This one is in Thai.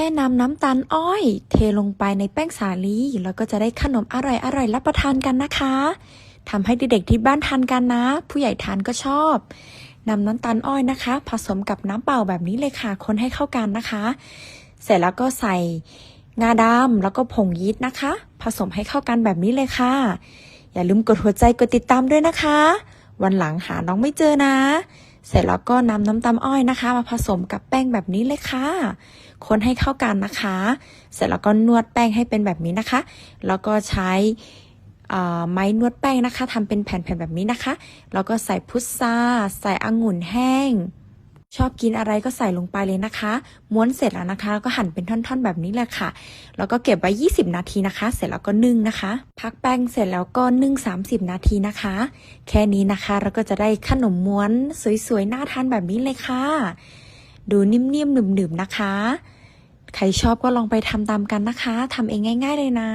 ค่นำน้ำตาลอ้อย เทลงไปในแป้งสาลีแล้วก็จะได้ขนมอร่อยๆรับประทานกันนะคะทำให้เด็กๆที่บ้านทานกันนะ ผู้ใหญ่ทานก็ชอบนำน้ำตาลอ้อยนะคะ ผสมกับน้ำเปล่าแบบนี้เลยค่ะ คนให้เข้ากันนะคะ เสร็จแล้วก็ใส่งาดำแล้วก็ผงยีสต์นะคะ ผสมให้เข้ากันแบบนี้เลยค่ะ อย่าลืมกดหัวใจกดติดตามด้วยนะคะ วันหลังหาน้องไม่เจอนะ เสร็จแล้วก็นำน้ำตาลอ้อยนะคะ มาผสมกับแป้งแบบนี้เลยค่ะ คนให้เข้ากันนะคะ เสร็จแล้วก็นวดแป้งให้เป็นแบบนี้นะคะ แล้วก็ใช้ไม้นวดแป้งนะคะทำเป็นแผ่นๆแบบนี้นะคะ แล้วก็ใส่พุทราใส่องุ่นแห้ง ชอบกินอะไรก็ใส่ลงไปเลยนะคะ ม้วนเสร็จแล้วนะคะแล้วก็หั่นเป็นท่อนๆแบบนี้แหละค่ะ แล้วก็เก็บไว้ 20 นาทีนะคะ เสร็จแล้วก็นึ่งนะคะ พักแป้งเสร็จแล้วก็นึ่ง 30 นาทีนะคะ แค่นี้นะคะเราก็จะได้ขนมม้วนสวยๆน่าทานแบบนี้เลยค่ะ ดูนิ่มๆหนึบๆนะคะ ใครชอบก็ลองไปทำตามกันนะคะทำเองง่าย ๆ เลยนะ